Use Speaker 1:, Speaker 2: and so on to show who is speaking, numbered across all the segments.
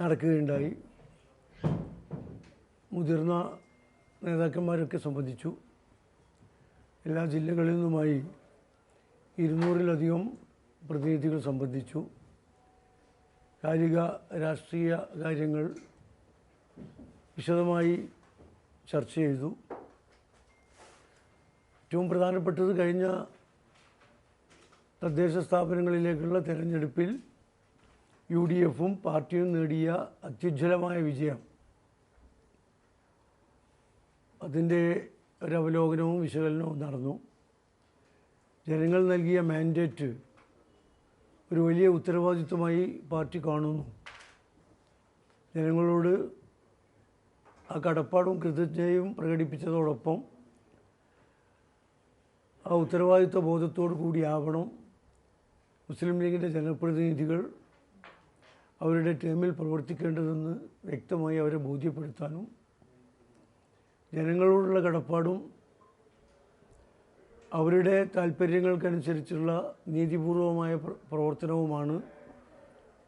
Speaker 1: നടക്കുകയുണ്ടായി. മുതിർന്ന നേതാക്കന്മാരൊക്കെ സംബന്ധിച്ചു എല്ലാ ജില്ലകളിൽ നിന്നുമായി ഇരുന്നൂറിലധികം പ്രതിനിധികൾ സംബന്ധിച്ചു. കാലിക രാഷ്ട്രീയ കാര്യങ്ങൾ വിശദമായി ചർച്ച ചെയ്തു. ഏറ്റവും പ്രധാനപ്പെട്ടത് കഴിഞ്ഞ തദ്ദേശ സ്ഥാപനങ്ങളിലേക്കുള്ള തെരഞ്ഞെടുപ്പിൽ യു ഡി എഫും പാർട്ടിയും നേടിയ അത്യുജ്വലമായ വിജയം. അതിന്റെ ഒരു വിശകലനവും നടന്നു. ജനങ്ങൾ നൽകിയ മാൻഡേറ്റ് ഒരു വലിയ ഉത്തരവാദിത്വമായി പാർട്ടി കാണുന്നു. ജനങ്ങളോട് ആ കടപ്പാടും കൃതജ്ഞതയും പ്രകടിപ്പിച്ചതോടൊപ്പം ആ ഉത്തരവാദിത്വ ബോധത്തോടു കൂടിയാവണം മുസ്ലിം ലീഗിന്റെ ജനപ്രതിനിധികൾ അവരുടെ ടീമിൽ പ്രവർത്തിക്കേണ്ടതെന്ന് വ്യക്തമായി അവരെ ബോധ്യപ്പെടുത്താനും ജനങ്ങളോടുള്ള കടപ്പാടും അവരുടെ താല്പര്യങ്ങൾക്കനുസരിച്ചുള്ള നീതിപൂർവമായ പ്രവർത്തനവുമാണ്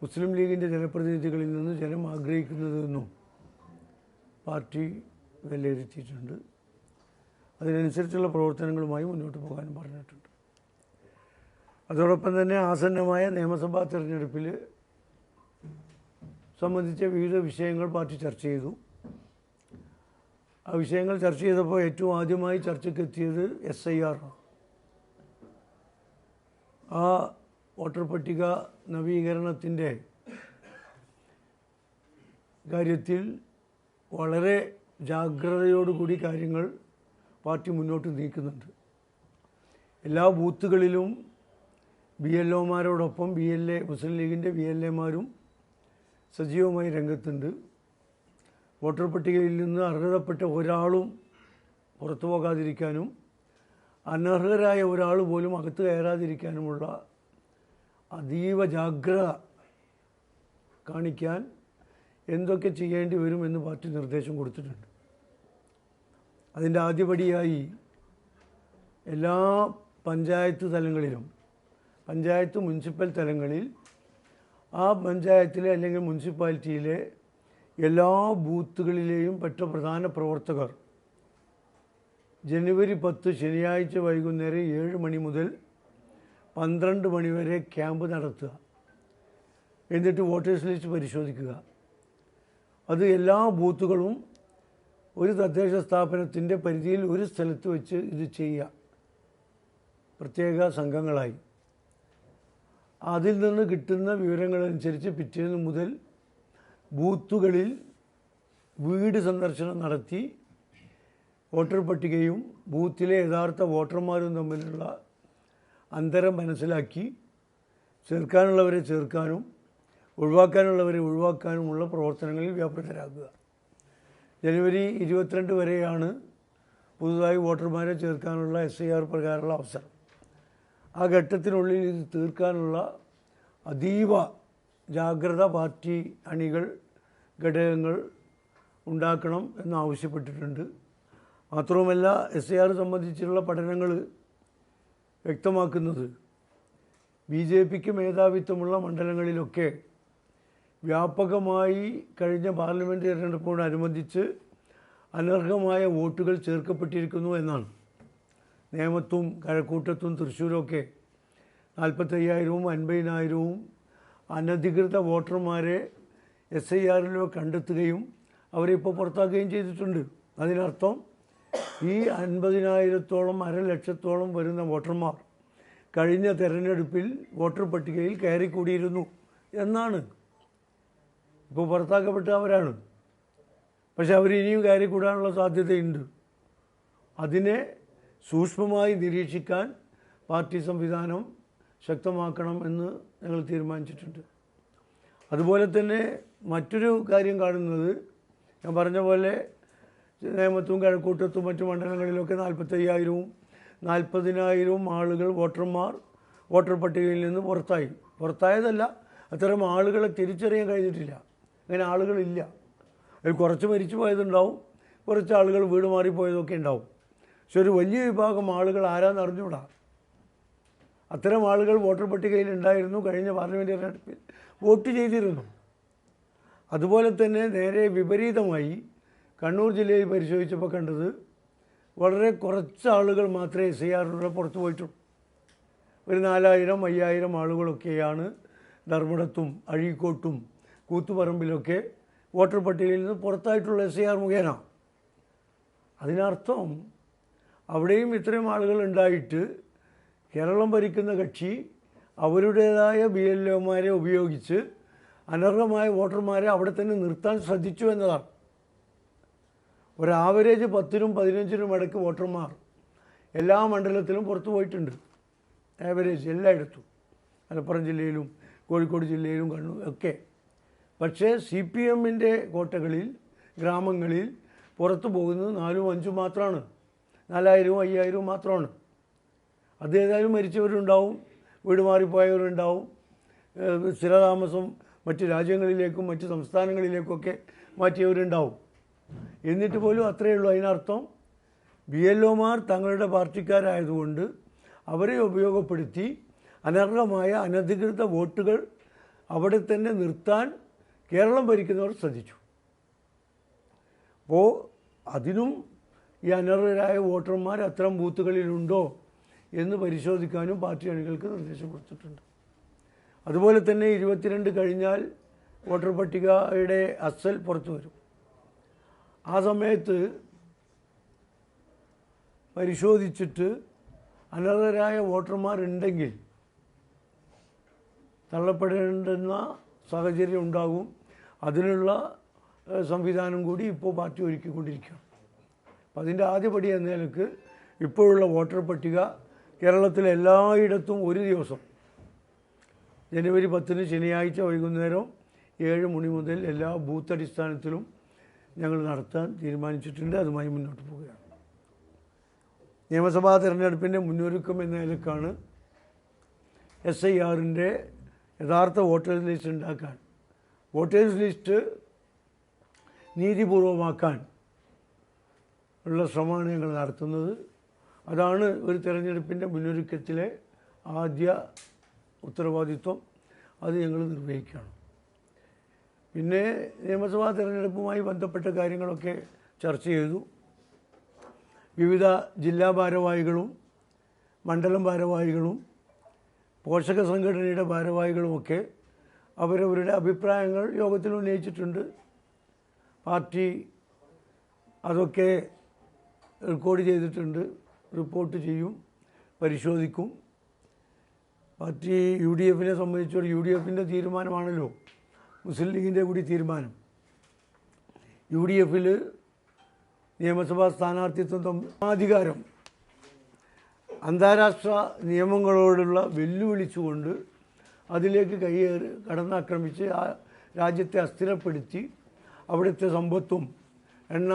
Speaker 1: മുസ്ലിം ലീഗിന്റെ ജനപ്രതിനിധികളിൽ നിന്ന് ജനം ആഗ്രഹിക്കുന്നതെന്നും പാർട്ടി വിലയിരുത്തിയിട്ടുണ്ട്. അതിനനുസരിച്ചുള്ള പ്രവർത്തനങ്ങളുമായി മുന്നോട്ട് പോകാനും പറഞ്ഞിട്ടുണ്ട്. അതോടൊപ്പം തന്നെ ആസന്നമായ നിയമസഭാ തെരഞ്ഞെടുപ്പിൽ സംബന്ധിച്ച വിവിധ വിഷയങ്ങൾ പാർട്ടി ചർച്ച ചെയ്തു. ആ വിഷയങ്ങൾ ചർച്ച ചെയ്തപ്പോൾ ഏറ്റവും ആദ്യമായി ചർച്ചയ്ക്ക് എത്തിയത് എസ് ഐ ആർ ആ വോട്ടർ പട്ടിക നവീകരണത്തിന്റെ കാര്യത്തിൽ വളരെ ജാഗ്രതയോടുകൂടി കാര്യങ്ങൾ പാർട്ടി മുന്നോട്ട് നീക്കുന്നുണ്ട്. എല്ലാ ബൂത്തുകളിലും ബി എൽ ഒമാരോടൊപ്പം ബി എൽ എ മുസ്ലിം ലീഗിന്റെ ബി എൽ എമാരും സജീവമായി രംഗത്തുണ്ട്. വോട്ടർ പട്ടികയിൽ നിന്ന് അർഹതപ്പെട്ട ഒരാളും പുറത്തു പോകാതിരിക്കാനും അനർഹരായ ഒരാൾ പോലും അകത്ത് കയറാതിരിക്കാനുമുള്ള അതീവ ജാഗ്രത കാണിക്കാൻ എന്തൊക്കെ ചെയ്യേണ്ടി വരുമെന്ന് പാർട്ടി നിർദ്ദേശം കൊടുത്തിട്ടുണ്ട്. അതിന്റെ ആദ്യപടിയായി എല്ലാ പഞ്ചായത്ത് തലങ്ങളിലും പഞ്ചായത്ത് മുനിസിപ്പൽ തലങ്ങളിൽ ആ പഞ്ചായത്തിലെ അല്ലെങ്കിൽ മുനിസിപ്പാലിറ്റിയിലെ എല്ലാ ബൂത്തുകളിലെയും പെട്ട പ്രധാന പ്രവർത്തകർ ജനുവരി പത്ത് ശനിയാഴ്ച വൈകുന്നേരം ഏഴ് മണി മുതൽ പന്ത്രണ്ട് മണിവരെ ക്യാമ്പ് നടത്തുക. എന്നിട്ട് വോട്ടേഴ്സ് ലിസ്റ്റ് പരിശോധിക്കുക. അത് എല്ലാ ബൂത്തുകളും ഒരു തദ്ദേശ സ്ഥാപനത്തിന്റെ പരിധിയിൽ ഒരു സ്ഥലത്ത് വെച്ച് ഇത് ചെയ്യുക. പ്രത്യേക സംഘങ്ങളായി. അതിൽ നിന്ന് കിട്ടുന്ന വിവരങ്ങളനുസരിച്ച് പിറ്റേന്ന് മുതൽ ബൂത്തുകളിൽ വീട് സന്ദർശനം നടത്തി വോട്ടർ പട്ടികയും ബൂത്തിലെ യഥാർത്ഥ വോട്ടർമാരും തമ്മിലുള്ള അന്തരം മനസ്സിലാക്കി ചേർക്കാനുള്ളവരെ ചേർക്കാനും ഒഴിവാക്കാനുള്ളവരെ ഒഴിവാക്കാനുമുള്ള പ്രവർത്തനങ്ങളിൽ വ്യാപൃതരാക്കുക ജനുവരി ഇരുപത്തിരണ്ട് വരെയാണ് പുതുതായി വോട്ടർമാരെ ചേർക്കാനുള്ള എസ് ഐ ആർ പ്രകാരമുള്ള അവസരം. ആ ഘട്ടത്തിനുള്ളിൽ ഇത് തീർക്കാനുള്ള അതീവ ജാഗ്രത പാർട്ടി അണികൾ ഘടകങ്ങൾ ഉണ്ടാക്കണം എന്നാവശ്യപ്പെട്ടിട്ടുണ്ട് മാത്രവുമല്ല എസ് എ ആർ സംബന്ധിച്ചുള്ള പഠനങ്ങൾ വ്യക്തമാക്കുന്നത് ബി ജെ പിക്ക് മേധാവിത്വമുള്ള മണ്ഡലങ്ങളിലൊക്കെ വ്യാപകമായി കഴിഞ്ഞ പാർലമെന്റ് തിരഞ്ഞെടുപ്പോടനുബന്ധിച്ച് അനർഹമായ വോട്ടുകൾ ചേർക്കപ്പെട്ടിരിക്കുന്നു എന്നാണ്. നേമത്തും കഴക്കൂട്ടത്തും തൃശ്ശൂരൊക്കെ നാൽപ്പത്തയ്യായിരവും അൻപതിനായിരവും അനധികൃത വോട്ടർമാരെ എസ് ഐ ആറിലോ കണ്ടെത്തുകയും അവരെ ഇപ്പോൾ പുറത്താക്കുകയും ചെയ്തിട്ടുണ്ട്. അതിനർത്ഥം ഈ അൻപതിനായിരത്തോളം അരലക്ഷത്തോളം വരുന്ന വോട്ടർമാർ കഴിഞ്ഞ തെരഞ്ഞെടുപ്പിൽ വോട്ടർ പട്ടികയിൽ കയറിക്കൂടിയിരുന്നു എന്നാണ്. ഇപ്പോൾ പുറത്താക്കപ്പെട്ട അവരാണ് പക്ഷെ അവർ ഇനിയും കയറിക്കൂടാനുള്ള സാധ്യതയുണ്ട്. അതിനെ സൂക്ഷ്മമായി നിരീക്ഷിക്കാൻ പാർട്ടി സംവിധാനം ശക്തമാക്കണം എന്ന് ഞങ്ങൾ തീരുമാനിച്ചിട്ടുണ്ട്. അതുപോലെ തന്നെ മറ്റൊരു കാര്യം കാണുന്നത് ഞാൻ പറഞ്ഞ പോലെ നേമത്തും കിഴക്കൂട്ടത്തും മറ്റു മണ്ഡലങ്ങളിലൊക്കെ നാൽപ്പത്തയ്യായിരവും നാൽപ്പതിനായിരവും ആളുകൾ വോട്ടർമാർ വോട്ടർ പട്ടികയിൽ നിന്ന് പുറത്തായി. പുറത്തായതല്ല അത്തരം ആളുകളെ തിരിച്ചറിയാൻ കഴിഞ്ഞിട്ടില്ല. അങ്ങനെ ആളുകളില്ല. അതിൽ കുറച്ച് മരിച്ചു പോയതുണ്ടാവും കുറച്ച് ആളുകൾ വീട് മാറിപ്പോയതൊക്കെ ഉണ്ടാവും. പക്ഷെ ഒരു വലിയ വിഭാഗം ആളുകൾ ആരാന്ന് അറിഞ്ഞുകൂടാ അത്തരം ആളുകൾ വോട്ടർ പട്ടികയിൽ ഉണ്ടായിരുന്നു കഴിഞ്ഞ പാർലമെന്റ് തെരഞ്ഞെടുപ്പിൽ വോട്ട് ചെയ്തിരുന്നു. അതുപോലെ തന്നെ നേരെ വിപരീതമായി കണ്ണൂർ ജില്ലയിൽ പരിശോധിച്ചപ്പോൾ കണ്ടത് വളരെ കുറച്ച് ആളുകൾ മാത്രമേ എസ് ഐ ആറിലൂടെ പുറത്തു പോയിട്ടുള്ളൂ. ഒരു നാലായിരം അയ്യായിരം ആളുകളൊക്കെയാണ് ധർമ്മടത്തും അഴീക്കോട്ടും കൂത്തുപറമ്പിലൊക്കെ വോട്ടർ പട്ടികയിൽ നിന്ന് പുറത്തായിട്ടുള്ള എസ് ഐ ആർ മുഖേന. അതിനർത്ഥം അവിടെയും ഇത്രയും ആളുകൾ ഉണ്ടായിട്ട് കേരളം ഭരിക്കുന്ന കക്ഷി അവരുടേതായ ബി എൽ ഒമാരെ ഉപയോഗിച്ച് അനർഹമായ വോട്ടർമാരെ അവിടെ തന്നെ നിർത്താൻ ശ്രദ്ധിച്ചു എന്നതാണ്. ഒരു ആവറേജ് പത്തിനും പതിനഞ്ചിനും ഇടയ്ക്ക് വോട്ടർമാർ എല്ലാ മണ്ഡലത്തിലും പുറത്തു പോയിട്ടുണ്ട്. ആവറേജ് എല്ലായിടത്തും. മലപ്പുറം ജില്ലയിലും കോഴിക്കോട് ജില്ലയിലും കണ്ണൂർ ഒക്കെ. പക്ഷേ സി പി എമ്മിന്റെ കോട്ടകളിൽ ഗ്രാമങ്ങളിൽ പുറത്തു പോകുന്നത് നാലും അഞ്ചും മാത്രമാണ് നാലായിരവും അയ്യായിരവും മാത്രമാണ്. അത് ഏതായാലും മരിച്ചവരുണ്ടാവും വീട് മാറിപ്പോയവരുണ്ടാവും. സ്ഥിരതാമസം മറ്റ് രാജ്യങ്ങളിലേക്കും മറ്റ് സംസ്ഥാനങ്ങളിലേക്കൊക്കെ മാറ്റിയവരുണ്ടാവും. എന്നിട്ട് പോലും അത്രയേ ഉള്ളൂ അതിനർത്ഥം. ബി എൽ ഒമാർ തങ്ങളുടെ പാർട്ടിക്കാരായതുകൊണ്ട് അവരെ ഉപയോഗപ്പെടുത്തി അനർഹമായ അനധികൃത വോട്ടുകൾ അവിടെ തന്നെ നിർത്താൻ കേരളം ഭരിക്കുന്നവർ ശ്രദ്ധിച്ചു. അപ്പോൾ അതിനും ഈ അനർഹരായ വോട്ടർമാർ അത്തരം ബൂത്തുകളിലുണ്ടോ എന്ന് പരിശോധിക്കാനും പാർട്ടി അണികൾക്ക് നിർദ്ദേശം കൊടുത്തിട്ടുണ്ട്. അതുപോലെ തന്നെ ഇരുപത്തിരണ്ട് കഴിഞ്ഞാൽ വോട്ടർ പട്ടികയുടെ അസൽ പുറത്തു വരും. ആ സമയത്ത് പരിശോധിച്ചിട്ട് അനർഹരായ വോട്ടർമാരുണ്ടെങ്കിൽ തള്ളപ്പെടേണ്ടുന്ന സാഹചര്യം ഉണ്ടാകും. അതിനുള്ള സംവിധാനം കൂടി ഇപ്പോൾ പാർട്ടി ഒരുക്കിക്കൊണ്ടിരിക്കുകയാണ്. അപ്പം അതിന്റെ ആദ്യപടി എന്ന നിലയ്ക്ക് ഇപ്പോഴുള്ള വോട്ടർ പട്ടിക കേരളത്തിലെ എല്ലായിടത്തും ഒരു ദിവസം ജനുവരി പത്തിന് ശനിയാഴ്ച വൈകുന്നേരം ഏഴ് മണി മുതൽ എല്ലാ ബൂത്ത് അടിസ്ഥാനത്തിലും ഞങ്ങൾ നടത്താൻ തീരുമാനിച്ചിട്ടുണ്ട്. അതുമായി മുന്നോട്ട് പോവുകയാണ്. നിയമസഭാ തിരഞ്ഞെടുപ്പിന്റെ മുന്നൊരുക്കം എന്ന നിലക്കാണ് എസ് ഐ ആറിന്റെ യഥാർത്ഥ വോട്ടേഴ്സ് ലിസ്റ്റ് ഉണ്ടാക്കാൻ വോട്ടേഴ്സ് ലിസ്റ്റ് നീതിപൂർവമാക്കാൻ ഉള്ള ശ്രമമാണ് ഞങ്ങൾ നടത്തുന്നത്. അതാണ് ഒരു തെരഞ്ഞെടുപ്പിന്റെ മുന്നൊരുക്കത്തിലെ ആദ്യ ഉത്തരവാദിത്വം. അത് ഞങ്ങൾ നിർവഹിക്കുകയാണ്. പിന്നെ നിയമസഭാ തിരഞ്ഞെടുപ്പുമായി ബന്ധപ്പെട്ട കാര്യങ്ങളൊക്കെ ചർച്ച ചെയ്തു. വിവിധ ജില്ലാ ഭാരവാഹികളും മണ്ഡലം ഭാരവാഹികളും പോഷക സംഘടനയുടെ ഭാരവാഹികളുമൊക്കെ അവരവരുടെ അഭിപ്രായങ്ങൾ യോഗത്തിൽ ഉന്നയിച്ചിട്ടുണ്ട്. പാർട്ടി അതൊക്കെ റെക്കോർഡ് ചെയ്തിട്ടുണ്ട് റിപ്പോർട്ട് ചെയ്യും പരിശോധിക്കും. പാർട്ടി യു ഡി എഫിനെ സംബന്ധിച്ചോളം യു ഡി എഫിന്റെ തീരുമാനമാണല്ലോ മുസ്ലിം ലീഗിന്റെ കൂടി തീരുമാനം. യു ഡി എഫിൽ നിയമസഭാ സ്ഥാനാർത്ഥിത്വം അധികാരം. അന്താരാഷ്ട്ര നിയമങ്ങളോടുള്ള വെല്ലുവിളിച്ചുകൊണ്ട് അതിലേക്ക് കയ്യേറി കടന്നാക്രമിച്ച് ആ രാജ്യത്തെ അസ്ഥിരപ്പെടുത്തി അവിടുത്തെ സമ്പത്തും എണ്ണ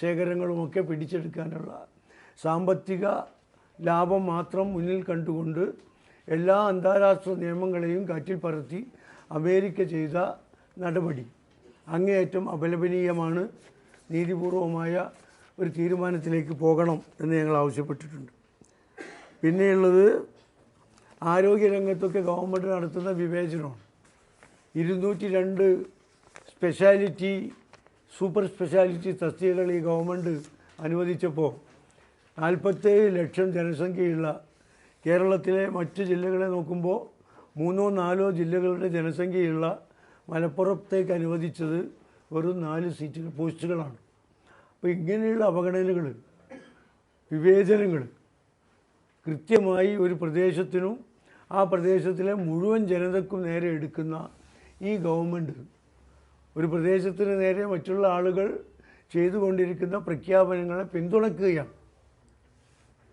Speaker 1: ശേഖരങ്ങളുമൊക്കെ പിടിച്ചെടുക്കാനുള്ള സാമ്പത്തിക ലാഭം മാത്രം മുന്നിൽ കണ്ടുകൊണ്ട് എല്ലാ അന്താരാഷ്ട്ര നിയമങ്ങളെയും കാറ്റിൽ പറത്തി അമേരിക്ക ചെയ്ത നടപടി. അങ്ങേയറ്റം അപലപനീയമാണ്. നീതിപൂർവമായ ഒരു തീരുമാനത്തിലേക്ക് പോകണം എന്ന് ഞങ്ങൾ ആവശ്യപ്പെട്ടിട്ടുണ്ട്. പിന്നെയുള്ളത് ആരോഗ്യരംഗത്തൊക്കെ ഗവൺമെന്റ് നടത്തുന്ന വിവേചനമാണ്. ഇരുന്നൂറ്റി രണ്ട് സ്പെഷ്യാലിറ്റി സൂപ്പർ സ്പെഷ്യാലിറ്റി തസ്തികകൾ ഈ ഗവൺമെന്റ് അനുവദിച്ചപ്പോൾ നാൽപ്പത്തേഴ് ലക്ഷം ജനസംഖ്യയുള്ള കേരളത്തിലെ മറ്റ് ജില്ലകളെ നോക്കുമ്പോൾ മൂന്നോ നാലോ ജില്ലകളുടെ ജനസംഖ്യയുള്ള മലപ്പുറത്തേക്ക് അനുവദിച്ചത് വെറും നാല് സീറ്റുകൾ പോസ്റ്റുകളാണ്. അപ്പോൾ ഇങ്ങനെയുള്ള അവഗണനകൾ വിവേചനങ്ങൾ കൃത്യമായി ഒരു പ്രദേശത്തിനും ആ പ്രദേശത്തിലെ മുഴുവൻ ജനതക്കും നേരെ എടുക്കുന്ന ഈ ഗവൺമെന്റ് ഒരു പ്രദേശത്തിന് നേരെ മറ്റുള്ള ആളുകൾ ചെയ്തുകൊണ്ടിരിക്കുന്ന പ്രഖ്യാപനങ്ങളെ പിന്തുണക്കുകയാണ്.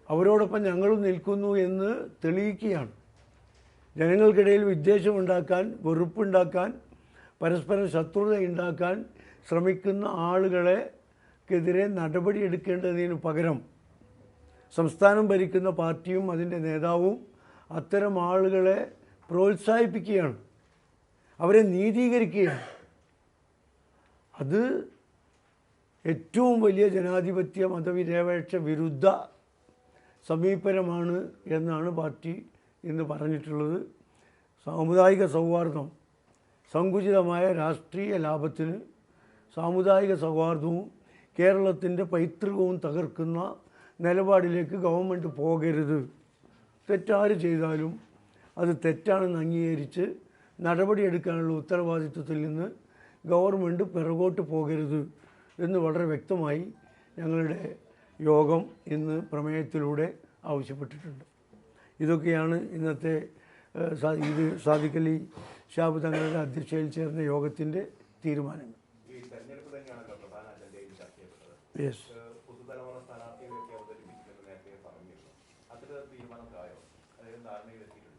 Speaker 1: അവരോടൊപ്പം ഞങ്ങളും നിൽക്കുന്നു എന്ന് തെളിയിക്കുകയാണ്. ജനങ്ങൾക്കിടയിൽ വിദ്വേഷമുണ്ടാക്കാൻ വെറുപ്പുണ്ടാക്കാൻ പരസ്പരം ശത്രുത ഉണ്ടാക്കാൻ ശ്രമിക്കുന്ന ആളുകളെക്കെതിരെ നടപടിയെടുക്കേണ്ടതിന് പകരം സംസ്ഥാനം ഭരിക്കുന്ന പാർട്ടിയും അതിന്റെ നേതാവും അത്തരം ആളുകളെ പ്രോത്സാഹിപ്പിക്കുകയാണ്. അവരെ നീതീകരിക്കുകയാണ്. അത് ഏറ്റവും വലിയ ജനാധിപത്യ മതവിരേപേക്ഷ വിരുദ്ധ സമീപനമാണ് എന്നാണ് പാർട്ടി ഇന്ന് പറഞ്ഞിട്ടുള്ളത്. സാമുദായിക സൗഹാർദ്ദം സങ്കുചിതമായ രാഷ്ട്രീയ ലാഭത്തിന് സാമുദായിക സൗഹാർദ്ദവും കേരളത്തിന്റെ പൈതൃകവും തകർക്കുന്ന നിലപാടിലേക്ക് ഗവൺമെന്റ് പോകരുത്. തെറ്റാറ് ചെയ്താലും അത് തെറ്റാണെന്ന് അംഗീകരിച്ച് നടപടിയെടുക്കാനുള്ള ഉത്തരവാദിത്വത്തിൽ നിന്ന് ഗവൺമെന്റ് പിറകോട്ട് പോകരുത് എന്ന് വളരെ വ്യക്തമായി ഞങ്ങളുടെ യോഗം ഇന്ന് പ്രമേയത്തിലൂടെ ആവശ്യപ്പെട്ടിട്ടുണ്ട്. ഇതൊക്കെയാണ് ഇന്നത്തെ ഇത് സാദിഖലി ഷാബ് തങ്ങളുടെ അധ്യക്ഷയിൽ ചേർന്ന യോഗത്തിന്റെ തീരുമാനങ്ങൾ. യെസ്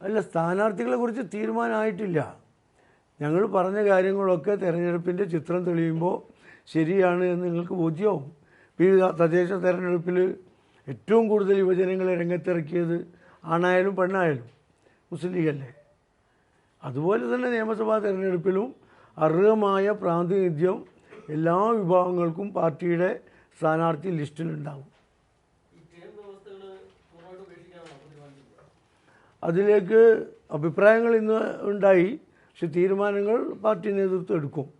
Speaker 1: അല്ല സ്ഥാനാർത്ഥികളെ കുറിച്ച് തീരുമാനമായിട്ടില്ല. ഞങ്ങൾ പറഞ്ഞ കാര്യങ്ങളൊക്കെ തെരഞ്ഞെടുപ്പിന്റെ ചിത്രം തെളിയുമ്പോൾ ശരിയാണ് എന്ന് നിങ്ങൾക്ക് ബോധ്യമാവും ഈ തദ്ദേശ തെരഞ്ഞെടുപ്പിൽ ഏറ്റവും കൂടുതൽ യുവജനങ്ങളെ രംഗത്തിറക്കിയത് ആണായാലും പെണ്ണായാലും മുസ്ലിം ലീഗല്ലേ? അതുപോലെ തന്നെ നിയമസഭാ തെരഞ്ഞെടുപ്പിലും അർഹമായ പ്രാതിനിധ്യം എല്ലാ വിഭാഗങ്ങൾക്കും പാർട്ടിയുടെ സ്ഥാനാർത്ഥി
Speaker 2: തീരുമാനിച്ചിട്ടുള്ളത്
Speaker 1: അതിലേക്ക് അഭിപ്രായങ്ങൾ ഇന്ന് ഉണ്ടായി. പക്ഷെ തീരുമാനങ്ങൾ പാർട്ടി നേതൃത്വം എടുക്കും.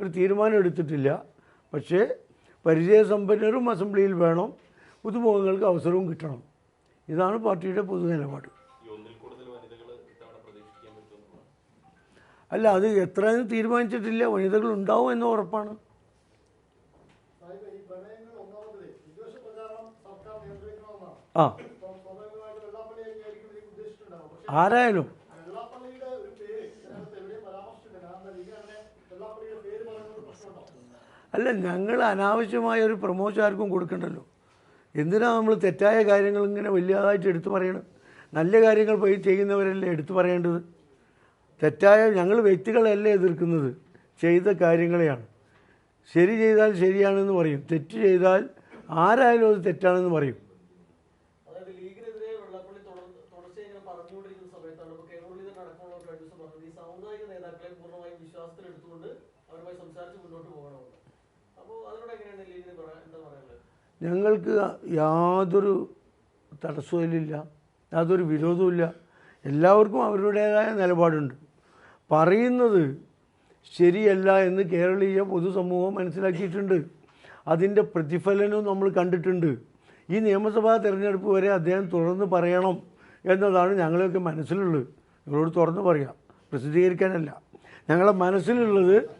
Speaker 1: ഒരു തീരുമാനം എടുത്തിട്ടില്ല. പക്ഷേ പരിചയസമ്പന്നരും അസംബ്ലിയിൽ വേണം. പുതുമുഖങ്ങൾക്ക് അവസരവും കിട്ടണം. ഇതാണ് പാർട്ടിയുടെ പൊതു നിലപാട് അല്ല അത് എത്രയും തീരുമാനിച്ചിട്ടില്ല. വനിതകൾ ഉണ്ടാവും എന്ന് ഉറപ്പാണ്. ആ.
Speaker 3: ഈ
Speaker 1: അല്ല ഞങ്ങൾ അനാവശ്യമായ ഒരു പ്രമോഷൻ ആർക്കും കൊടുക്കണ്ടല്ലോ. എന്തിനാണ് നമ്മൾ തെറ്റായ കാര്യങ്ങൾ ഇങ്ങനെ വലിയതായിട്ട് എടുത്തു പറയണം നല്ല കാര്യങ്ങൾ പോയി ചെയ്യുന്നവരല്ലേ എടുത്തു പറയേണ്ടത്? തെറ്റായ ഞങ്ങൾ വ്യക്തികളല്ലേ എതിർക്കുന്നത്? ചെയ്ത കാര്യങ്ങളെയാണ്. ശരി ചെയ്താൽ ശരിയാണെന്ന് പറയും. തെറ്റ് ചെയ്താൽ ആരായാലും അത് തെറ്റാണെന്ന് പറയും
Speaker 2: അതായത് ലീഗിനെതിരെ വെള്ളാപ്പള്ളി തുടർന്ന് തുടർച്ചയായി ഇങ്ങനെ പറഞ്ഞുകൊണ്ടിരിക്കുന്ന സമയത്താണ് ഇപ്പോൾ കേരളത്തിൽ തന്നെ അടക്കമുള്ള കഴിഞ്ഞ ദിവസം പറഞ്ഞത് ഈ സാമുദായിക നേതാക്കളെ പൂർണമായും വിശ്വാസത്തിൽ എടുത്തുകൊണ്ട് അവരുമായി സംസാരിച്ച് മുന്നോട്ട് പോകണമെന്ന് അപ്പോൾ അതിനോട് എങ്ങനെയാണ് ലീഗിന് പറയാൻ എന്താ പറയാനുള്ളത്
Speaker 1: ഞങ്ങൾക്ക് യാതൊരു തടസ്സമില്ല യാതൊരു വിരോധവുമില്ല. എല്ലാവർക്കും അവരുടേതായ നിലപാടുണ്ട്. പറയുന്നത് ശരിയല്ല എന്ന് കേരളീയ പൊതുസമൂഹം മനസ്സിലാക്കിയിട്ടുണ്ട്. അതിന്റെ പ്രതിഫലനവും നമ്മൾ കണ്ടിട്ടുണ്ട്. ഈ നിയമസഭാ തിരഞ്ഞെടുപ്പ് വരെ അദ്ദേഹം തുറന്ന് പറയണം എന്നതാണ് ഞങ്ങളെയൊക്കെ മനസ്സിലുള്ളത്. നിങ്ങളോട് തുറന്ന് പറയാം. പ്രസിദ്ധീകരിക്കാനല്ല. ഞങ്ങളെ മനസ്സിലുള്ളത്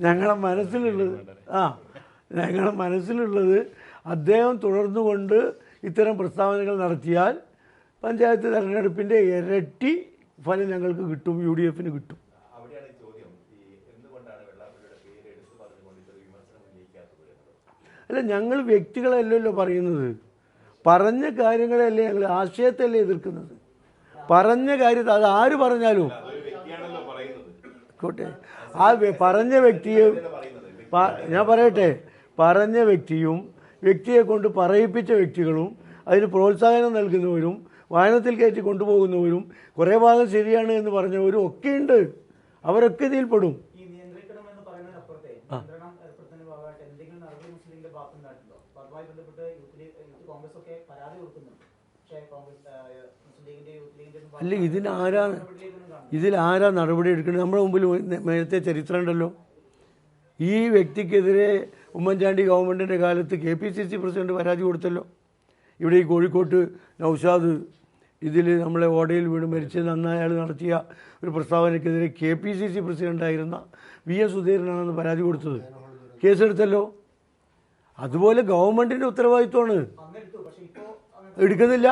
Speaker 1: ഞങ്ങളെ മനസ്സിലുള്ളത് ആ ഞങ്ങളെ മനസ്സിലുള്ളത് അദ്ദേഹം തുടർന്നുകൊണ്ട് ഇത്തരം പ്രസ്താവനകൾ നടത്തിയാൽ പഞ്ചായത്ത് തെരഞ്ഞെടുപ്പിന്റെ ഇരട്ടി ഫലം ഞങ്ങൾക്ക് കിട്ടും യു ഡി എഫിന് കിട്ടും അല്ല ഞങ്ങൾ വ്യക്തികളല്ലല്ലോ പറയുന്നത്. പറഞ്ഞ കാര്യങ്ങളല്ലേ ഞങ്ങൾ ആശയത്തല്ലേ എതിർക്കുന്നത്? പറഞ്ഞ കാര്യത്തെ അത് ആര് പറഞ്ഞാലും. ആയിക്കോട്ടെ. ആ പറഞ്ഞ വ്യക്തിയെ ഞാൻ പറയട്ടെ. പറഞ്ഞ വ്യക്തിയും വ്യക്തിയെ കൊണ്ട് പറയിപ്പിച്ച വ്യക്തികളും അതിന് പ്രോത്സാഹനം നൽകുന്നവരും വാഹനത്തിൽ കയറ്റി കൊണ്ടുപോകുന്നവരും കുറേ ഭാഗം ശരിയാണ് എന്ന് പറഞ്ഞവരും
Speaker 4: ഒക്കെ ഉണ്ട് അവരൊക്കെ ഇതിൽപ്പെടും
Speaker 1: അല്ല
Speaker 4: ഇതിനാരാ ഇതിലാരാ
Speaker 1: ഇതിൽ ആരാ നടപടി എടുക്കുന്നത് നമ്മുടെ മുമ്പിൽ നേരത്തെ ചരിത്രം ഉണ്ടല്ലോ ഈ വ്യക്തിക്കെതിരെ ഉമ്മൻചാണ്ടി ഗവൺമെന്റിന്റെ കാലത്ത് K P C C president പരാതി കൊടുത്തല്ലോ. ഇവിടെ ഈ കോഴിക്കോട്ട് നൗഷാദ് ഇതിൽ നമ്മളെ ഓടയിൽ വീണ് മരിച്ച് നന്നായി അയാൾ നടത്തിയ ഒരു പ്രസ്താവനയ്ക്കെതിരെ കെ പി സി സി പ്രസിഡന്റായിരുന്ന വി എസ് സുധീരനാണെന്ന് പരാതി കൊടുത്തത്. കേസെടുത്തല്ലോ. അതുപോലെ ഗവൺമെന്റിന്റെ ഉത്തരവാദിത്വമാണ്. എടുക്കുന്നില്ല.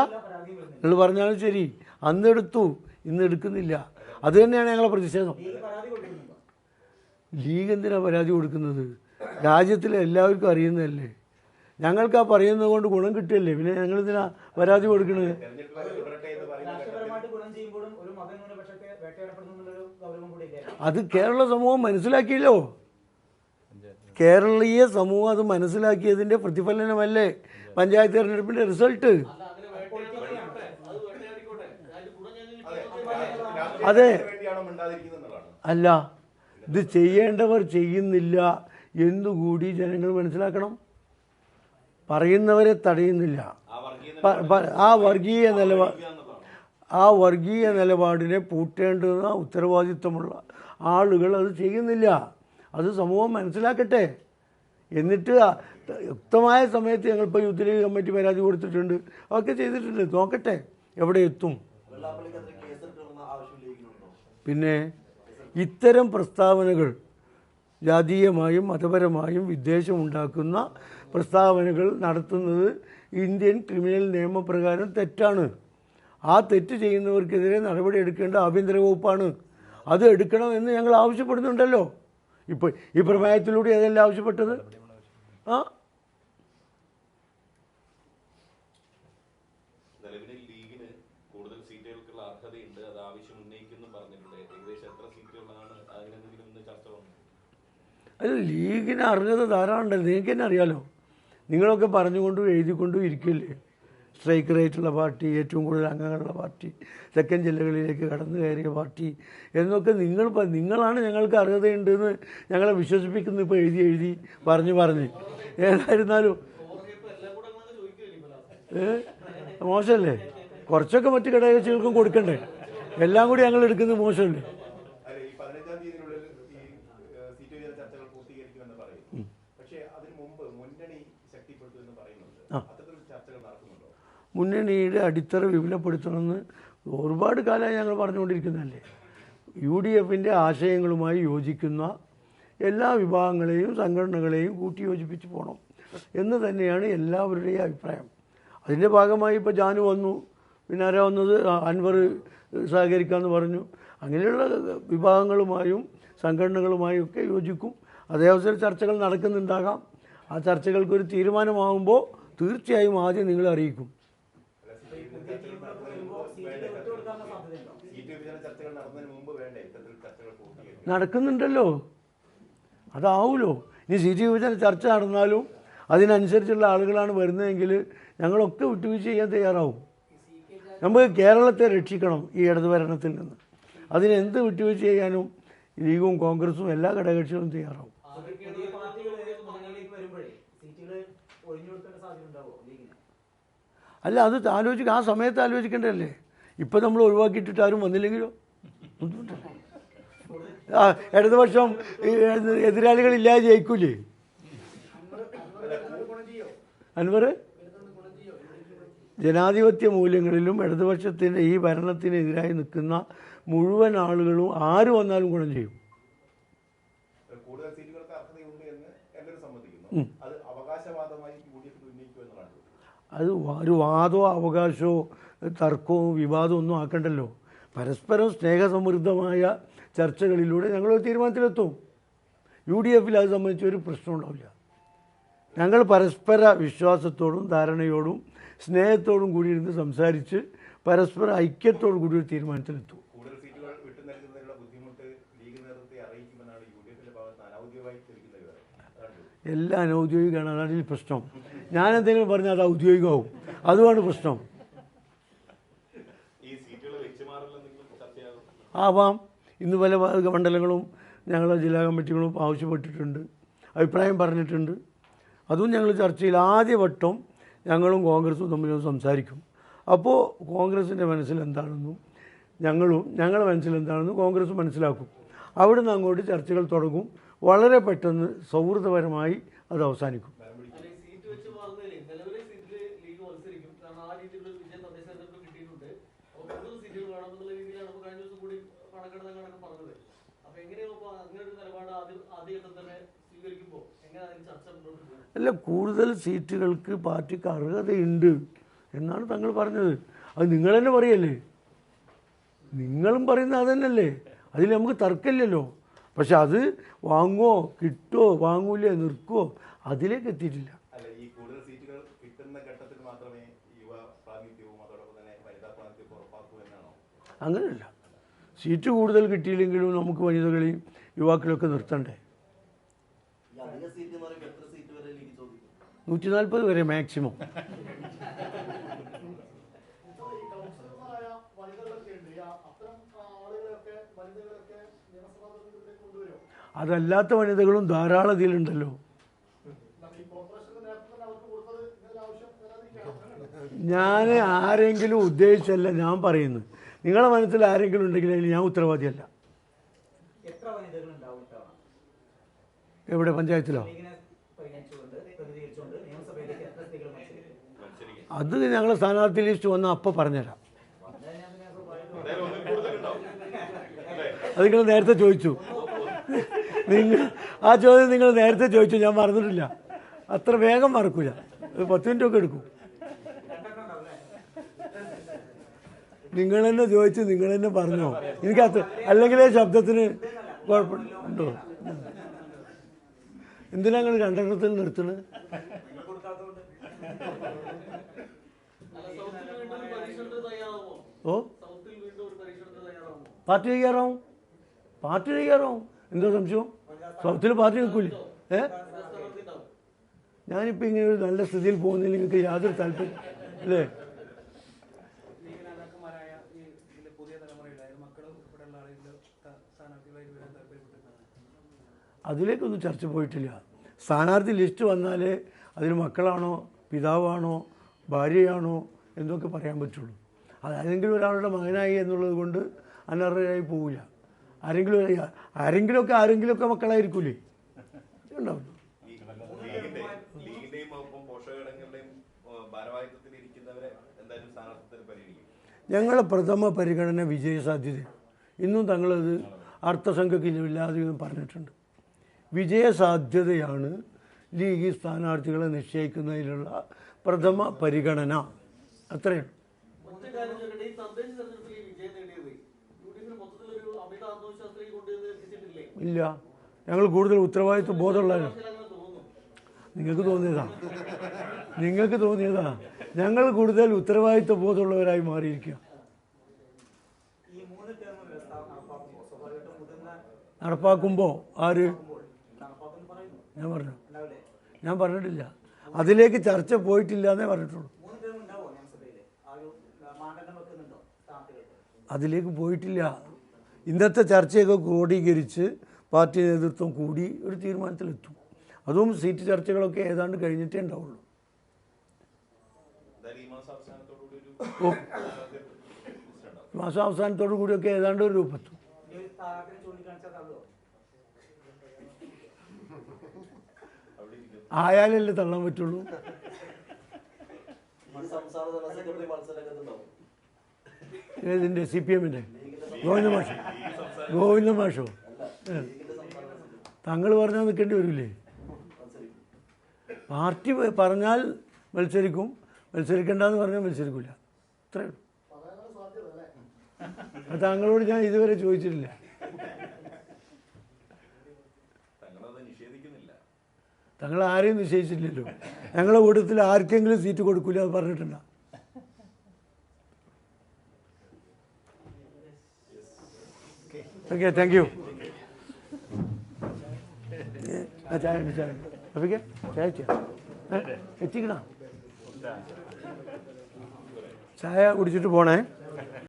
Speaker 1: നിങ്ങൾ പറഞ്ഞാലും ശരി. അന്നെടുത്തു ഇന്ന് എടുക്കുന്നില്ല. അത് തന്നെയാണ് ഞങ്ങളെ പ്രതിഷേധം.
Speaker 4: ലീഗ്
Speaker 1: എന്തിനാണ് എന്തിനാ പരാതി കൊടുക്കുന്നത്? രാജ്യത്തിലെ എല്ലാവർക്കും അറിയുന്നതല്ലേ? ഞങ്ങൾക്ക് ആ പറയുന്നത് കൊണ്ട് ഗുണം കിട്ടിയല്ലേ? പിന്നെ ഞങ്ങൾ ഇതിനാ പരാതി കൊടുക്കുന്നത്
Speaker 5: തെരഞ്ഞെടുപ്പ് വരെ തുടരട്ടെ എന്ന് പറയുന്ന ഘട്ടത്തിൽ
Speaker 4: ഗുണം ചെയ്യുമ്പോഴും ഒരു മതന്യൂനപക്ഷത്തെ വേട്ടയാടപ്പെടുന്നു എന്നുള്ളൊരു ഗൗരവം കൂടി ഇല്ലേ
Speaker 1: അത് കേരള സമൂഹം മനസ്സിലാക്കിയല്ലോ. കേരളീയ സമൂഹം അത് മനസ്സിലാക്കിയതിന്റെ പ്രതിഫലനമല്ലേ പഞ്ചായത്ത് തെരഞ്ഞെടുപ്പിന്റെ റിസൾട്ട്?
Speaker 2: അത്.
Speaker 1: അല്ല ഇത് ചെയ്യേണ്ടവർ ചെയ്യുന്നില്ല. എന്നുകൂടി ജനങ്ങൾ മനസ്സിലാക്കണം? പറയുന്നവരെ തടയുന്നില്ല.
Speaker 5: ആ വർഗീയ
Speaker 1: നിലപാട് ആ വർഗീയ നിലപാടിനെ പൂട്ടേണ്ടുന്ന ഉത്തരവാദിത്വമുള്ള ആളുകൾ അത് ചെയ്യുന്നില്ല. അത് സമൂഹം മനസ്സിലാക്കട്ടെ. എന്നിട്ട് യുക്തമായ സമയത്ത് ഞങ്ങളിപ്പോൾ യൂത്ത് ലീഗ് കമ്മിറ്റി പരാതി കൊടുത്തിട്ടുണ്ട്. അതൊക്കെ ചെയ്തിട്ടുണ്ട്. നോക്കട്ടെ എവിടെ എത്തും. പിന്നെ ഇത്തരം പ്രസ്താവനകൾ ജാതീയമായും മതപരമായും വിദ്വേഷമുണ്ടാക്കുന്ന പ്രസ്താവനകൾ നടത്തുന്നത് ഇന്ത്യൻ ക്രിമിനൽ നിയമപ്രകാരം തെറ്റാണ്. ആ തെറ്റ് ചെയ്യുന്നവർക്കെതിരെ നടപടി എടുക്കേണ്ട ആഭ്യന്തര വകുപ്പാണ്. അത് എടുക്കണം എന്ന് ഞങ്ങൾ ആവശ്യപ്പെടുന്നുണ്ടല്ലോ. ഇപ്പോൾ ഈ പ്രമേയത്തിലൂടെ അതല്ല ആവശ്യപ്പെട്ടത്? ആ
Speaker 5: നിലവിൽ ലീഗിന് കൂടുതൽ സീറ്റുകൾക്കുള്ള അർഹതയുണ്ട് അത് ആവശ്യം ഉന്നയിക്കുന്നു പറഞ്ഞിട്ടുണ്ട് ഏകദേശം എത്ര സീറ്റുകളാണ് അതിനെന്തെങ്കിലും ഒന്ന് ചർച്ച വന്നു
Speaker 1: അത് ലീഗിന് അർഹത ധാരാളം നിങ്ങൾക്ക് തന്നെ അറിയാലോ? നിങ്ങളൊക്കെ പറഞ്ഞുകൊണ്ടും എഴുതിക്കൊണ്ടും ഇരിക്കില്ലേ? സ്ട്രൈക്ക് റേറ്റുള്ള പാർട്ടി ഏറ്റവും കൂടുതൽ അംഗങ്ങളുള്ള പാർട്ടി തെക്കൻ ജില്ലകളിലേക്ക് കടന്നു കയറിയ പാർട്ടി എന്നൊക്കെ നിങ്ങൾ നിങ്ങളാണ് ഞങ്ങൾക്ക് അർഹതയുണ്ടെന്ന് ഞങ്ങളെ വിശ്വസിപ്പിക്കുന്നു ഇപ്പോൾ എഴുതി എഴുതി പറഞ്ഞു പറഞ്ഞ്. ഏതായിരുന്നാലും മോശമല്ലേ? കുറച്ചൊക്കെ മറ്റു ഘടകകക്ഷികൾക്കും കൊടുക്കണ്ടേ? എല്ലാം കൂടി ഞങ്ങൾ എടുക്കുന്നത് മോശമല്ലേ
Speaker 5: അല്ല ഈ പതിനഞ്ചാം തീയതിയിനുള്ളിൽ ഈ ഏഹ്, സീറ്റ് വിഭജന ചർച്ചകൾ പൂർത്തീകരിക്കുമെന്ന് പറയും പക്ഷേ അതിനു മുമ്പ് മുന്നണി ശക്തിപ്പെടുത്തുമെന്ന് പറയുന്നുണ്ട് അത്തരത്തിൽ ചർച്ചകൾ നടക്കുന്നുണ്ടോ
Speaker 1: മുന്നണിയുടെ അടിത്തറ വിപുലപ്പെടുത്തണമെന്ന് ഒരുപാട് കാലമായി ഞങ്ങൾ പറഞ്ഞുകൊണ്ടിരിക്കുന്നതല്ലേ? യു ഡി എഫിന്റെ ആശയങ്ങളുമായി യോജിക്കുന്ന എല്ലാ വിഭാഗങ്ങളെയും സംഘടനകളെയും കൂട്ടിയോജിപ്പിച്ച് പോകണം എന്ന് തന്നെയാണ് എല്ലാവരുടെയും അഭിപ്രായം. അതിന്റെ ഭാഗമായി ഇപ്പോൾ ജാനു വന്നു. പിന്നെ ആരാ വന്നത്? അൻവർ സഹകരിക്കാമെന്ന് പറഞ്ഞു. അങ്ങനെയുള്ള വിഭാഗങ്ങളുമായും സംഘടനകളുമായും ഒക്കെ യോജിക്കും. അതേ അവസരം ചർച്ചകൾ നടക്കുന്നുണ്ടാകാം. ആ ചർച്ചകൾക്കൊരു തീരുമാനമാകുമ്പോൾ തീർച്ചയായും ആദ്യം നിങ്ങളെ അറിയിക്കും
Speaker 4: സീറ്റുകൾ വിട്ടുകൊടുക്കാനുള്ള സാധ്യതയുണ്ടോ
Speaker 5: സീറ്റ് വിഭജന ചർച്ചകൾ നടന്നതിന് മുമ്പ് വേണ്ടേ ഇത്തരത്തിൽ ചർച്ചകൾ പൂർത്തീകരിക്കും
Speaker 1: നടക്കുന്നുണ്ടല്ലോ. അതാവുമല്ലോ ഇനി സീറ്റ് വിഭജന ചർച്ച നടന്നാലും അതിനനുസരിച്ചുള്ള ആളുകളാണ് വരുന്നതെങ്കിൽ ഞങ്ങളൊക്കെ വിട്ടുവീഴ്ച ചെയ്യാൻ തയ്യാറാവും. നമുക്ക് കേരളത്തെ രക്ഷിക്കണം ഈ ഇടതു ഭരണത്തിൽ നിന്ന് അതിനെന്ത് വിട്ടുവീഴ്ച ചെയ്യാനും ലീഗും കോൺഗ്രസും എല്ലാ ഘടകകക്ഷികളും തയ്യാറാവും. അല്ല അത് ആലോചിക്കുക ആ സമയത്ത് ആലോചിക്കേണ്ടതല്ലേ? ഇപ്പം നമ്മൾ ഒഴിവാക്കിയിട്ടിട്ട് ആരും വന്നില്ലെങ്കിലോ? ബുദ്ധിമുട്ടല്ലേ ഇടതുപക്ഷം എതിരാളികൾ എതിരാളികളില്ലാതെ ജയിക്കൂലേ? അൻവർ? ജനാധിപത്യ മൂല്യങ്ങളിലും ഇടതുപക്ഷത്തിന്റെ ഈ ഭരണത്തിനെതിരായി നിൽക്കുന്ന മുഴുവൻ ആളുകളും ആര് വന്നാലും ഗുണം ചെയ്യും.
Speaker 5: അത്
Speaker 1: ഒരു വാദമോ അവകാശമോ തർക്കവും വിവാദമോ ഒന്നും ആക്കണ്ടല്ലോ. പരസ്പരം സ്നേഹസമൃദ്ധമായ ചർച്ചകളിലൂടെ ഞങ്ങളൊരു തീരുമാനത്തിലെത്തും. യു ഡി എഫിൽ അത് സംബന്ധിച്ച് ഒരു പ്രശ്നം ഉണ്ടാവില്ല. ഞങ്ങൾ പരസ്പര വിശ്വാസത്തോടും ധാരണയോടും സ്നേഹത്തോടും കൂടി ഇരുന്ന് സംസാരിച്ച് പരസ്പര ഐക്യത്തോടു കൂടി ഒരു തീരുമാനത്തിലെത്തും. എല്ലാ. അനൗദ്യോഗികമാണ് അതാണ് ഈ പ്രശ്നം. ഞാൻ എന്തെങ്കിലും പറഞ്ഞാൽ അത് ഔദ്യോഗികമാവും. അതുമാണ് പ്രശ്നം. ആവാം. ഇന്ന് പല മണ്ഡലങ്ങളും ഞങ്ങളുടെ ജില്ലാ കമ്മിറ്റികളും ആവശ്യപ്പെട്ടിട്ടുണ്ട് അഭിപ്രായം പറഞ്ഞിട്ടുണ്ട്. അതും ഞങ്ങൾ ചർച്ചയിൽ ആദ്യവട്ടം ഞങ്ങളും കോൺഗ്രസും തമ്മിൽ സംസാരിക്കും. അപ്പോൾ കോൺഗ്രസിന്റെ മനസ്സിൽ എന്താണെന്നും ഞങ്ങളും ഞങ്ങളുടെ മനസ്സിൽ എന്താണെന്നും കോൺഗ്രസ് മനസ്സിലാക്കും. അവിടെ നിന്ന് അങ്ങോട്ട് ചർച്ചകൾ തുടങ്ങും. വളരെ പെട്ടെന്ന് സൗഹൃദപരമായി അത് അവസാനിക്കും
Speaker 2: അല്ല, ഈ സീറ്റ് വെച്ച് മാറുന്നതിലേ നിലവിലെ സീറ്റിൽ ലീഗ് മത്സരിക്കും കാരണം ആ രീതിയിലുള്ള ഒരു വിജയം തദ്ദേശ തെരഞ്ഞെടുപ്പ് കിട്ടിയിട്ടുണ്ട് അപ്പോൾ കൂടുതൽ സീറ്റുകൾ വേണമെന്നുള്ള രീതിയിലാണ് ഇപ്പോൾ കഴിഞ്ഞ ദിവസം കൂടി കണക്കെടുത്ത കണക്ക് പറഞ്ഞത് അപ്പൊ എങ്ങനെയാണ് ഇപ്പോൾ അങ്ങനെ ഒരു നിലപാട് ആദ്യം ആദ്യഘട്ടം തന്നെ സ്വീകരിക്കുമ്പോൾ എങ്ങനെ അതിന് ചർച്ച മുന്നോട്ട് പോകും
Speaker 1: അല്ല കൂടുതൽ സീറ്റുകൾക്ക് പാർട്ടിക്ക് അർഹതയുണ്ട് എന്നാണ് തങ്ങൾ പറഞ്ഞത്. അത് നിങ്ങൾ തന്നെ പറയല്ലേ? നിങ്ങളും പറയുന്നത് അതന്നല്ലേ അതിൽ നമുക്ക് തർക്കമില്ലല്ലോ. പക്ഷെ അത് വാങ്ങുമോ കിട്ടുമോ വാങ്ങൂല നിർക്കുമോ അതിലേക്ക് എത്തിയിട്ടില്ല.
Speaker 5: അല്ല ഈ കൂടുതൽ സീറ്റുകൾ കിട്ടുന്ന ഘട്ടത്തിൽ മാത്രമേ യുവ പ്രാതിനിധ്യവും അതോടൊപ്പം തന്നെ വനിതാ പ്രാതിനിധ്യവും ഉറപ്പാക്കൂ
Speaker 1: അങ്ങനെയല്ല. സീറ്റ് കൂടുതൽ കിട്ടിയില്ലെങ്കിലും നമുക്ക് വനിതകളെയും യുവാക്കളെയൊക്കെ നിർത്തണ്ടേ? നൂറ്റി നാൽപ്പത് വരെ മാക്സിമം അതല്ലാത്ത വനിതകളും ധാരാളം ഇതിലുണ്ടല്ലോ. ഞാൻ ആരെങ്കിലും ഉദ്ദേശിച്ചല്ല ഞാൻ പറയുന്നു നിങ്ങളുടെ മനസ്സിൽ ആരെങ്കിലും ഉണ്ടെങ്കിൽ അതിൽ ഞാൻ ഉത്തരവാദിയല്ല
Speaker 4: എത്ര വനിതകൾ ഉണ്ടാവും ഇത്തവണ
Speaker 1: എവിടെ? പഞ്ചായത്തിലോ? അത് ഞങ്ങൾ സ്ഥാനാർത്ഥി ലിസ്റ്റ് വന്നാൽ അപ്പോൾ പറഞ്ഞുതരാം. അത് നിങ്ങൾ നേരത്തെ ചോദിച്ചു. നിങ്ങൾ ആ ചോദ്യം നിങ്ങൾ നേരത്തെ ചോദിച്ചു ഞാൻ മറന്നിട്ടില്ല. അത്ര വേഗം മറക്കൂല. ഒരു പത്ത് മിനിറ്റ് ഒക്കെ എടുക്കും. നിങ്ങൾ തന്നെ ചോദിച്ചു നിങ്ങൾ തന്നെ പറഞ്ഞോ? എനിക്ക് അത്ര അല്ലെങ്കിൽ ശബ്ദത്തിന് കുഴപ്പമുണ്ടോ എന്തിനാ നിങ്ങൾ രണ്ടെണ്ണത്തിൽ നിർത്തുന്നത്? ഓ? പാർട്ടി തയ്യാറാവും. പാർട്ടി തയ്യാറാവും. എന്താ സംശയം? സൗത്തിൽ പാർട്ടി നിൽക്കൂലേ? ഏ?
Speaker 2: ഞാനിപ്പോ
Speaker 1: ഞാനിപ്പോൾ ഇങ്ങനെ ഒരു നല്ല സ്ഥിതിയിൽ പോകുന്നതിൽ നിങ്ങൾക്ക് യാതൊരു താല്പര്യം അല്ലേ? അതിലേക്കൊന്നും ചർച്ച പോയിട്ടില്ല. സ്ഥാനാർത്ഥി ലിസ്റ്റ് വന്നാലേ അതിന് മക്കളാണോ പിതാവാണോ ഭാര്യയാണോ എന്നൊക്കെ പറയാൻ പറ്റുള്ളൂ. അത് ആരെങ്കിലും ഒരാളുടെ മകനായി എന്നുള്ളത് കൊണ്ട് അനർഹരായി പോവില്ല. ആരെങ്കിലും ആരെങ്കിലുമൊക്കെ ആരെങ്കിലുമൊക്കെ മക്കളായിരിക്കൂലേ? ഉണ്ടാവും
Speaker 5: ലീഗിന്റെ ലീഗിന്റെയും ഒപ്പം പോഷകഘടകങ്ങളുടെയും ഭാരവാഹിത്വത്തിൽ ഇരിക്കുന്നവരെ എന്തായാലും സ്ഥാനാർത്ഥിത്വത്തിൽ പരിഗണിക്കും.
Speaker 1: ഞങ്ങളെ പ്രഥമ പരിഗണന വിജയസാധ്യത. ഇന്നും തങ്ങളത് അർത്ഥസംഘക്കില്ലാതെ പറഞ്ഞിട്ടുണ്ട്. വിജയസാധ്യതയാണ് ലീഗ് സ്ഥാനാർത്ഥികളെ നിശ്ചയിക്കുന്നതിനുള്ള പ്രഥമ പരിഗണന. അത്രയാണ് ഇല്ല. ഞങ്ങൾ കൂടുതൽ ഉത്തരവാദിത്വ ബോധമുള്ളവരാണ് നിങ്ങൾക്ക് തോന്നിയതാ? നിങ്ങൾക്ക് തോന്നിയതാ? ഞങ്ങൾ കൂടുതൽ ഉത്തരവാദിത്വ ബോധമുള്ളവരായി മാറിയിരിക്കുക.
Speaker 4: നടപ്പാക്കുമ്പോൾ
Speaker 1: ആര്? ഞാൻ പറഞ്ഞു. ഞാൻ പറഞ്ഞിട്ടില്ല. അതിലേക്ക് ചർച്ച പോയിട്ടില്ല എന്നേ പറഞ്ഞിട്ടുള്ളൂ. അതിലേക്ക് പോയിട്ടില്ല. ഇന്നത്തെ ചർച്ചയൊക്കെ ക്രോഡീകരിച്ച് പാർട്ടി നേതൃത്വം കൂടി ഒരു തീരുമാനത്തിലെത്തും. അതും സീറ്റ് ചർച്ചകളൊക്കെ ഏതാണ്ട് കഴിഞ്ഞിട്ടേ ഉണ്ടാവുള്ളൂ.
Speaker 5: മാസം
Speaker 1: അവസാനത്തോടു കൂടിയൊക്കെ ഏതാണ്ട് ഒരു രൂപത്തും
Speaker 4: ഈ ഒരു സ്ഥാനാർത്ഥിനെ ചൂണ്ടിക്കാണിച്ചാൽ തള്ളുമോ
Speaker 5: അവിടെ ഇരിക്കും
Speaker 1: ആയാലല്ലേ തള്ളാൻ പറ്റുള്ളൂ. ഏതിന്റെ സി പി എമ്മിന്റെ ഗോവിന്ദ മാഷോ? ഗോവിന്ദ മാഷോ. തങ്ങൾ പറഞ്ഞാൽ നിൽക്കേണ്ടി വരില്ലേ പാർട്ടി പറഞ്ഞാൽ മത്സരിക്കും. മത്സരിക്കണ്ടെന്ന് പറഞ്ഞാൽ മത്സരിക്കില്ല അത്രേ ഉള്ളൂ. താങ്കളോട് ഞാൻ ഇതുവരെ ചോദിച്ചിട്ടില്ല
Speaker 5: തങ്ങളത് നിഷേധിക്കുന്നില്ല
Speaker 1: തങ്ങൾ ആരെയും നിശ്ചയിച്ചില്ലല്ലോ. ഞങ്ങളെ കൂട്ടത്തിൽ ആർക്കെങ്കിലും സീറ്റ് കൊടുക്കില്ല അത് പറഞ്ഞിട്ടില്ല ഓക്കെ താങ്ക് യു എത്തിക്കണ? ചായ കുടിച്ചിട്ട് പോണേ.